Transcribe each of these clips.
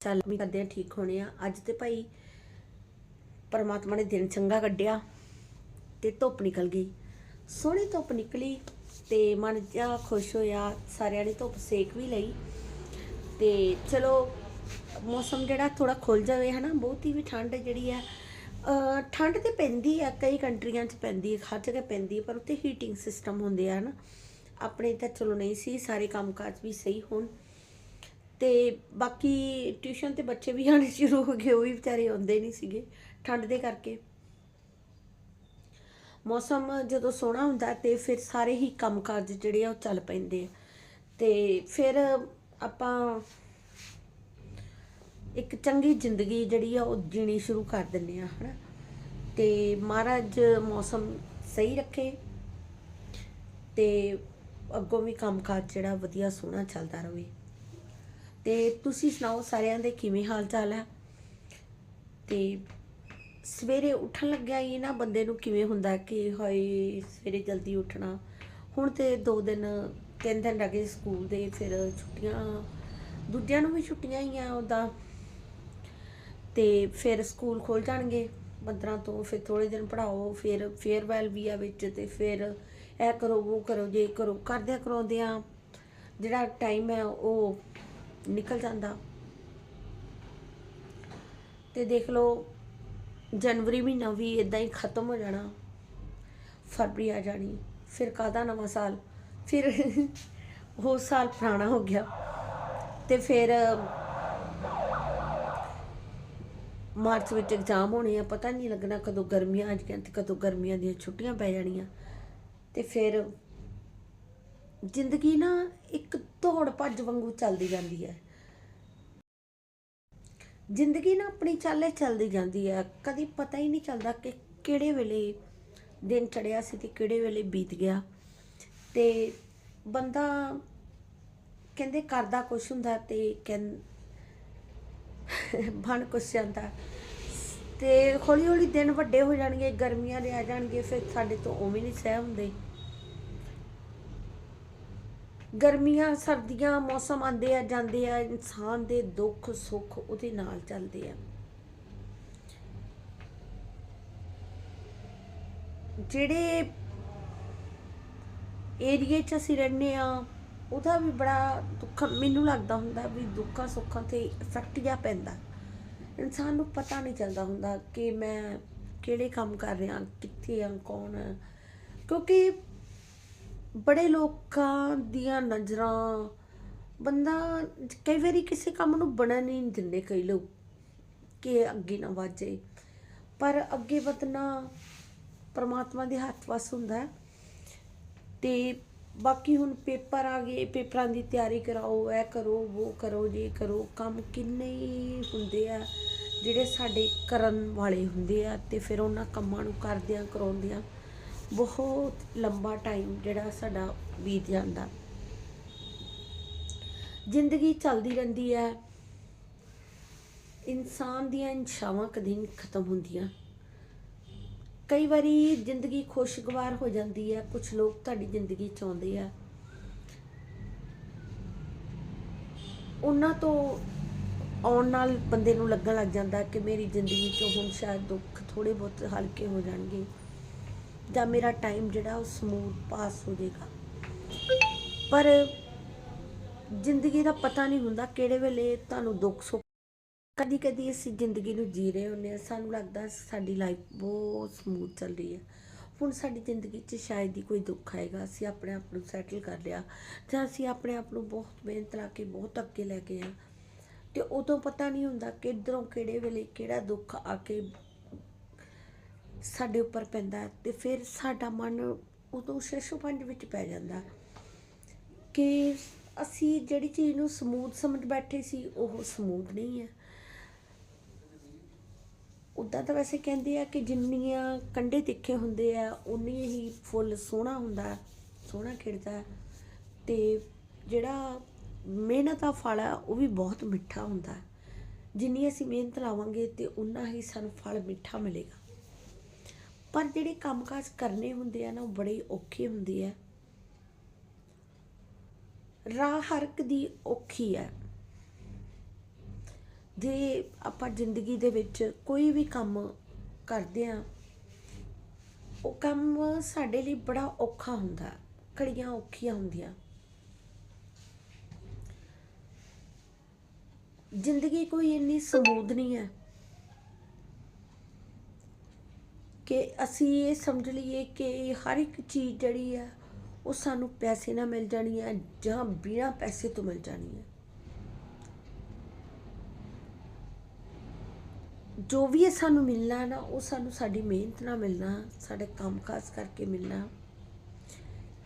ਚੱਲ ਵੀ ਕਰਦੇ ਆ, ਠੀਕ ਹੋਣੇ ਆ। ਅੱਜ ਤੇ ਭਾਈ ਪਰਮਾਤਮਾ ਨੇ ਦਿਨ ਚੰਗਾ ਕੱਢਿਆ ਤੇ ਧੁੱਪ ਨਿਕਲ ਗਈ। ਸੋਹਣੀ ਧੁੱਪ ਨਿਕਲੀ ਤੇ ਮਨ ਜਿਹਾ ਖੁਸ਼ ਹੋਇਆ, ਸਾਰਿਆਂ ਨੇ ਧੁੱਪ ਸੇਕ ਵੀ ਲਈ। ਤੇ ਚਲੋ, ਮੌਸਮ ਜਿਹੜਾ ਥੋੜਾ ਖੁੱਲ ਜਾਵੇ, ਹਨਾ, ਬਹੁਤੀ ਵੀ ਠੰਡ ਜਿਹੜੀ ਆ ਠੰਡ ਤੇ ਪੈਂਦੀ ਆ, ਕਈ ਕੰਟਰੀਆਂ 'ਚ ਪੈਂਦੀ ਹੈ ਹਰ ਜਗ੍ਹਾ ਪੈਂਦੀ ਹੈ ਪਰ ਉੱਥੇ ਹੀਟਿੰਗ ਸਿਸਟਮ ਹੁੰਦੇ ਆ, ਹਨਾ। ਆਪਣੇ ਤਾਂ ਚਲੋ ਨਹੀਂ ਸੀ, ਸਾਰੇ ਕੰਮਕਾਜ ਵੀ ਸਹੀ ਹੋਣ। ਤੇ ਬਾਕੀ ਟਿਊਸ਼ਨ ਤੇ ਬੱਚੇ ਵੀ ਆਣੇ ਸ਼ੁਰੂ ਹੋ ਗਏ, ਉਹ ਵੀ ਵਿਚਾਰੇ ਆਉਂਦੇ ਨਹੀਂ ਸੀਗੇ, ਠੰਡ ਦੇ ਕਰਕੇ। ਮੌਸਮ ਜਦੋਂ ਸੋਹਣਾ ਹੁੰਦਾ ਤੇ ਫਿਰ ਸਾਰੇ ਹੀ ਕੰਮਕਾਜ ਜਿਹੜੇ ਆ ਉਹ ਚੱਲ ਪੈਂਦੇ ਆ। ਤੇ ਫਿਰ ਆਪਾਂ ਇੱਕ ਚੰਗੀ ਜ਼ਿੰਦਗੀ ਜਿਹੜੀ ਆ ਉਹ ਜੀਣੀ ਸ਼ੁਰੂ ਕਰ ਦਿੰਦੇ ਆ, ਹਨਾ। ਤੇ ਮਹਾਰਾਜ ਮੌਸਮ ਸਹੀ ਰੱਖੇ ਤੇ ਅੱਗੋਂ ਵੀ ਕੰਮਕਾਜ ਜਿਹੜਾ ਵਧੀਆ ਸੋਹਣਾ ਚੱਲਦਾ ਰਹੇ। ਤੇ ਤੁਸੀਂ ਸੁਣਾਓ ਸਾਰਿਆਂ ਦੇ ਕਿਵੇਂ ਹਾਲ ਚਾਲ ਹੈ ਤੇ ਸਵੇਰੇ ਉੱਠਣ ਲੱਗਿਆ ਹੀ ਨਾ ਬੰਦੇ ਨੂੰ ਕਿਵੇਂ ਹੁੰਦਾ ਕਿ ਹਾਏ ਸਵੇਰੇ ਜਲਦੀ ਉੱਠਣਾ। ਹੁਣ ਤੇ ਦੋ ਦਿਨ, ਤਿੰਨ ਦਿਨ ਲੱਗੇ ਸਕੂਲ ਦੇ, ਫਿਰ ਛੁੱਟੀਆਂ, ਦੂਜਿਆਂ ਨੂੰ ਵੀ ਛੁੱਟੀਆਂ ਹੀ ਆ ਉਹਦਾ ਤੇ ਫਿਰ ਸਕੂਲ ਖੋਲ ਜਾਣਗੇ 15 ਤੋਂ, ਫਿਰ ਥੋੜੇ ਦਿਨ ਪੜਾਓ ਫਿਰ ਫੇਅਰਵੈਲ ਵੀ ਆ ਵਿੱਚ ਤੇ ਫਿਰ ਇਹ ਕਰੋ, ਉਹ ਕਰੋ, ਜੇ ਕਰੋ ਕਰਦਿਆਂ ਕਰਾਉਂਦਿਆਂ ਜਿਹੜਾ ਟਾਈਮ ਹੈ ਉਹ ਨਿਕਲ ਜਾਂਦਾ। ਤੇ ਦੇਖ ਲਓ, ਜਨਵਰੀ ਮਹੀਨਾ ਵੀ ਇਦਾਂ ਹੀ ਖਤਮ ਹੋ ਜਾਣਾ। ਫਰਵਰੀ ਆ ਜਾਣੀ, ਫਿਰ ਕਾਦਾ ਨਵਾਂ ਸਾਲ? ਫਿਰ ਉਹ ਸਾਲ ਪੁਰਾਣਾ ਹੋ ਗਿਆ। ਤੇ ਫਿਰ ਮਾਰਚ ਵਿੱਚ ਐਗਜ਼ਾਮ ਹੋਣੇ ਆ, ਪਤਾ ਨਹੀਂ ਲੱਗਣਾ ਕਦੋਂ ਗਰਮੀਆਂ ਆ ਜਾਣੀਆਂ ਤੇ ਕਦੋਂ ਗਰਮੀਆਂ ਦੀਆਂ ਛੁੱਟੀਆਂ ਪੈ ਜਾਣੀਆਂ। ਤੇ ਫਿਰ ਜ਼ਿੰਦਗੀ ਨਾ ਇੱਕ ਦੌੜ ਭੱਜ ਵਾਂਗੂ ਚੱਲਦੀ ਜਾਂਦੀ ਹੈ। ਜ਼ਿੰਦਗੀ ਨਾ ਆਪਣੀ ਚਾਲੇ ਚੱਲਦੀ ਜਾਂਦੀ ਹੈ। ਕਦੀ ਪਤਾ ਹੀ ਨਹੀਂ ਚੱਲਦਾ ਕਿ ਕਿਹੜੇ ਵੇਲੇ ਦਿਨ ਚੜਿਆ ਸੀ ਤੇ ਕਿਹੜੇ ਵੇਲੇ ਬੀਤ ਗਿਆ। ਤੇ ਬੰਦਾ ਕਹਿੰਦੇ ਕਰਦਾ ਕੁਛ ਹੁੰਦਾ ਤੇ ਕਹਿੰ, ਬਣ ਕੁਛ ਜਾਂਦਾ। ਤੇ ਹੌਲੀ ਹੌਲੀ ਦਿਨ ਵੱਡੇ ਹੋ ਜਾਣਗੇ, ਗਰਮੀਆਂ ਦੇ ਆ ਜਾਣਗੇ, ਫਿਰ ਸਾਡੇ ਤੋਂ ਉਵੇਂ ਨਹੀਂ ਸਹਿ ਹੁੰਦੇ। ਗਰਮੀਆਂ, ਸਰਦੀਆਂ, ਮੌਸਮ ਆਉਂਦੇ ਆ, ਜਾਂਦੇ ਆ, ਇਨਸਾਨ ਦੇ ਦੁੱਖ, ਸੁੱਖ ਉਹਦੇ ਨਾਲ ਚੱਲਦੇ ਆ। ਜਿਹੜੇ ਏਰੀਏ 'ਚ ਅਸੀਂ ਰਹਿੰਦੇ ਆ, ਉਹਦਾ ਵੀ ਬੜਾ ਦੁੱਖ, ਮੈਨੂੰ ਲੱਗਦਾ ਹੁੰਦਾ ਵੀ ਦੁੱਖਾਂ, ਸੁੱਖਾਂ ਤੇ ਇਫੈਕਟ ਜਿਹਾ ਪੈਂਦਾ। ਇਨਸਾਨ ਨੂੰ ਪਤਾ ਨਹੀਂ ਚੱਲਦਾ ਹੁੰਦਾ ਕਿ ਮੈਂ ਕਿਹੜੇ ਕੰਮ ਕਰ ਰਿਹਾ, ਕਿੱਥੇ ਆ, ਕੌਣ ਕਿਉਂਕਿ ਬੜੇ ਲੋਕਾਂ ਦੀਆਂ ਨਜ਼ਰਾਂ, ਬੰਦਾ ਕਈ ਵਾਰੀ ਕਿਸੇ ਕੰਮ ਨੂੰ ਬਣਨ ਨਹੀਂ ਦਿੰਦੇ ਕਈ ਲੋਕ, ਕਿ ਅੱਗੇ ਨਾ ਵਾਜੇ ਪਰ ਅੱਗੇ ਵਧਣਾ ਪਰਮਾਤਮਾ ਦੇ ਹੱਥ ਵਸ ਹੁੰਦਾ ਹੈ। ਤੇ ਬਾਕੀ ਹੁਣ ਪੇਪਰ ਆ ਗਏ, ਪੇਪਰਾਂ ਦੀ ਤਿਆਰੀ ਕਰਾਓ, ਇਹ ਕਰੋ ਉਹ ਕਰੋ, ਜੇ ਕਰੋ, ਕੰਮ ਕਿੰਨੇ ਹੁੰਦੇ ਆ, ਜਿਹੜੇ ਸਾਡੇ ਕਰਨ ਵਾਲੇ ਹੁੰਦੇ ਆ, ਤੇ ਫਿਰ ਉਹਨਾਂ ਕੰਮਾਂ ਨੂੰ ਕਰਦਿਆਂ, ਕਰਾਉਂਦਿਆਂ ਬਹੁਤ ਲੰਬਾ ਟਾਈਮ ਜਿਹੜਾ ਸਾਡਾ ਬੀਤ ਜਾਂਦਾ। ਜ਼ਿੰਦਗੀ ਚੱਲਦੀ ਰਹਿੰਦੀ ਹੈ। ਇਨਸਾਨ ਦੀਆਂ ਇੱਛਾਵਾਂ ਕਦੇ ਨਹੀਂ ਖਤਮ ਹੁੰਦੀਆਂ। ਕਈ ਵਾਰੀ ਜ਼ਿੰਦਗੀ ਖੁਸ਼ਗਵਾਰ ਹੋ ਜਾਂਦੀ ਹੈ। ਕੁਝ ਲੋਕ ਤੁਹਾਡੀ ਜ਼ਿੰਦਗੀ ਚ ਆਉਂਦੇ ਆ। ਉਹਨਾਂ ਤੋਂ ਆਉਣ ਨਾਲ ਬੰਦੇ ਨੂੰ ਲੱਗਣ ਲੱਗ ਜਾਂਦਾ ਕਿ ਮੇਰੀ ਜ਼ਿੰਦਗੀ ਚੋਂ ਹੁਣ ਸ਼ਾਇਦ ਦੁੱਖ ਥੋੜੇ ਬਹੁਤ ਹਲਕੇ ਹੋ ਜਾਣਗੇ। ਜਾਂ ਮੇਰਾ ਟਾਈਮ ਜਿਹੜਾ ਉਹ ਸਮੂਥ ਪਾਸ ਹੋ ਜਾਏਗਾ। ਪਰ ਜ਼ਿੰਦਗੀ ਦਾ ਪਤਾ ਨਹੀਂ ਹੁੰਦਾ ਕਿਹੜੇ ਵੇਲੇ ਤੁਹਾਨੂੰ ਦੁੱਖ ਸੁੱਖ ਕਦੀ ਕਦੀ ਅਸੀਂ ਜ਼ਿੰਦਗੀ ਨੂੰ ਜੀ ਰਹੇ ਹੁੰਦੇ ਆ ਸਾਨੂੰ ਲੱਗਦਾ ਸਾਡੀ ਲਾਈਫ ਬਹੁਤ ਸਮੂਥ ਚੱਲ ਰਹੀ ਹੈ। ਹੁਣ ਸਾਡੀ ਜ਼ਿੰਦਗੀ 'ਚ ਸ਼ਾਇਦ ਹੀ ਕੋਈ ਦੁੱਖ ਆਏਗਾ। ਅਸੀਂ ਆਪਣੇ ਆਪ ਨੂੰ ਸੈਟਲ ਕਰ ਲਿਆ ਜਾਂ ਅਸੀਂ ਆਪਣੇ ਆਪ ਨੂੰ ਬਹੁਤ ਮਿਹਨਤ ਲਾ ਕੇ ਬਹੁਤ ਅੱਗੇ ਲੈ ਗਏ ਆ ਤੇ ਉਦੋਂ ਪਤਾ ਨਹੀਂ ਹੁੰਦਾ ਕਿੱਧਰੋਂ ਕਿਹੜੇ ਵੇਲੇ ਕਿਹੜਾ ਦੁੱਖ ਆ ਕੇ ਸਾਡੇ ਉੱਪਰ ਪੈਂਦਾ ਹੈ ਤੇ ਫਿਰ ਸਾਡਾ ਮਨ ਉਦੋਂ ਸ਼ਸ਼ੂ ਪੰਜ ਵਿੱਚ ਪੈ ਜਾਂਦਾ ਕਿ ਅਸੀਂ ਜਿਹੜੀ ਚੀਜ਼ ਨੂੰ ਸਮੂਥ ਸਮਝ ਬੈਠੇ ਸੀ, ਉਹ ਸਮੂਥ ਨਹੀਂ ਹੈ ਉਦਾਂ ਤਾਂ ਵੈਸੇ ਕਹਿੰਦੇ ਆ ਕਿ ਜਿੰਨੀਆਂ ਕੰਡੇ ਤਿੱਖੇ ਹੁੰਦੇ ਆ ਉਨੀ ਹੀ ਫੁੱਲ ਸੋਹਣਾ ਹੁੰਦਾ ਸੋਹਣਾ ਖਿੜਦਾ ਹੈ। ਤੇ ਜਿਹੜਾ ਮਿਹਨਤ ਦਾ ਫਲ ਆ ਉਹ ਵੀ ਬਹੁਤ ਮਿੱਠਾ ਹੁੰਦਾ ਜਿੰਨੀ ਅਸੀਂ ਮਿਹਨਤ ਲਾਵਾਂਗੇ ਤੇ ਉਨਾ ਹੀ ਸਾਨੂੰ ਫਲ ਮਿੱਠਾ ਮਿਲੇਗਾ ਪਰ ਜਿਹੜੇ ਕੰਮਕਾਜ ਕਰਨੇ ਹੁੰਦੇ ਆ ਨਾ, ਉਹ ਬੜੇ ਔਖੇ ਹੁੰਦੇ ਆ। ਰਾਹ ਹਰ ਇੱਕ ਦੀ ਔਖੀ ਹੈ ਜੇ ਆਪਾਂ ਜ਼ਿੰਦਗੀ ਦੇ ਵਿੱਚ ਕੋਈ ਵੀ ਕੰਮ ਕਰਦੇ ਆ, ਉਹ ਕੰਮ ਸਾਡੇ ਲਈ ਬੜਾ ਔਖਾ ਹੁੰਦਾ, ਘੜੀਆਂ ਔਖੀਆਂ ਹੁੰਦੀਆਂ। ਜ਼ਿੰਦਗੀ ਕੋਈ ਇੰਨੀ ਸਮੂਦ ਨਹੀਂ ਹੈ। ਕਿ ਅਸੀਂ ਇਹ ਸਮਝ ਲਈਏ ਕਿ ਹਰ ਇੱਕ ਚੀਜ਼ ਜਿਹੜੀ ਆ, ਉਹ ਸਾਨੂੰ ਪੈਸੇ ਨਾਲ ਮਿਲ ਜਾਣੀ ਹੈ ਜਾਂ ਬਿਨਾਂ ਪੈਸੇ ਤੋਂ ਮਿਲ ਜਾਣੀ ਹੈ ਜੋ ਵੀ ਇਹ ਸਾਨੂੰ ਮਿਲਣਾ ਨਾ, ਉਹ ਸਾਨੂੰ ਸਾਡੀ ਮਿਹਨਤ ਨਾਲ ਮਿਲਣਾ, ਸਾਡੇ ਕੰਮਕਾਜ ਕਰਕੇ ਮਿਲਣਾ।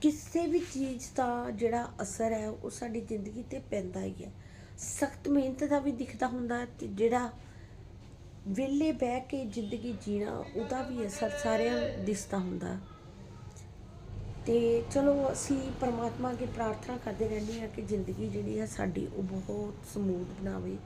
ਕਿਸੇ ਵੀ ਚੀਜ਼ ਦਾ ਜਿਹੜਾ ਅਸਰ ਹੈ, ਉਹ ਸਾਡੀ ਜ਼ਿੰਦਗੀ ਤੇ ਪੈਂਦਾ ਹੀ ਹੈ ਸਖਤ ਮਿਹਨਤ ਦਾ ਵੀ ਦਿਖਦਾ ਹੁੰਦਾ ਹੈ ਤੇ ਜਿਹੜਾ ਵਿਹਲੇ ਬਹਿ ਕੇ ਜ਼ਿੰਦਗੀ ਜੀਣਾ, ਉਹਦਾ ਵੀ ਅਸਰ ਸਾਰਿਆਂ ਨੂੰ ਦਿਸਦਾ ਹੁੰਦਾ। ਤੇ ਚਲੋ, ਅਸੀਂ ਪਰਮਾਤਮਾ ਅੱਗੇ ਪ੍ਰਾਰਥਨਾ ਕਰਦੇ ਰਹਿੰਦੇ ਹਾਂ ਕਿ ਜ਼ਿੰਦਗੀ ਜਿਹੜੀ ਹੈ ਸਾਡੀ, ਉਹ ਬਹੁਤ ਸਮੂਥ ਬਣਾਵੇ।